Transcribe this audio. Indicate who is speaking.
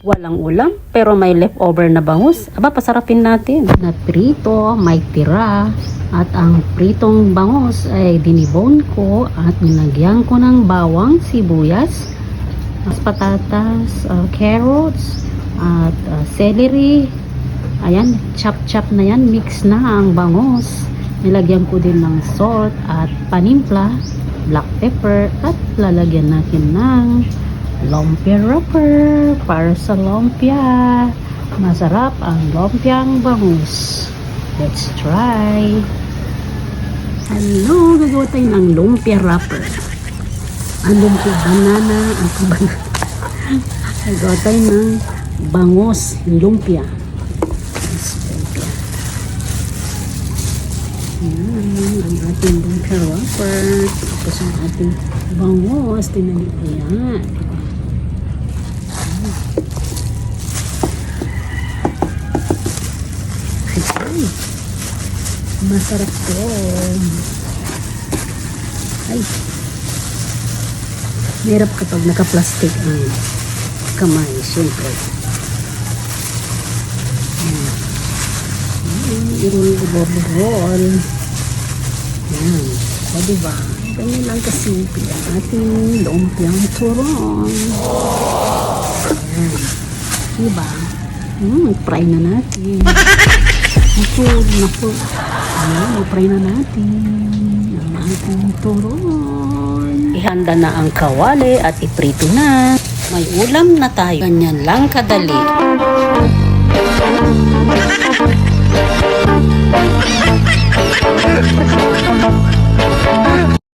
Speaker 1: Walang ulam, pero may leftover na bangus. Aba, pasarapin natin. Na prito, may tira. At ang pritong bangus ay dinibone ko at nilagyan ko ng bawang, sibuyas, mas patatas, uh, carrots, at uh, celery. Ayan, chop-chop na yan. Mix na ang bangus. Nilagyan ko din ng salt at panimpla, black pepper, at lalagyan natin ng lumpia wrapper para sa lumpia. Masarap ang lumpiang bangus. Let's try. Hello, gagawa tayo ng lumpia wrapper. Ang lumpia banana, ang banana. Gagawa tayo ng bangus lumpia. Lumpia. Yan, ang ating lumpia wrapper. Tapos ang ating bangus. Tingnan niyo po yan. Ay, masarap to. Ay, Hirap kapag naka-plastic ang kamay, siyempre. Ayan. Ayan, irol-irol. Yan. O, diba? Ganyan lang kasimple ang ating lumpiang turon. Ayan. Diba? Hmm, fry na natin. Naku, naku. Ayan, fry na natin. Ang ating turon. Ihanda na ang kawali at iprito na. May ulam na tayo. Ganyan lang kadali.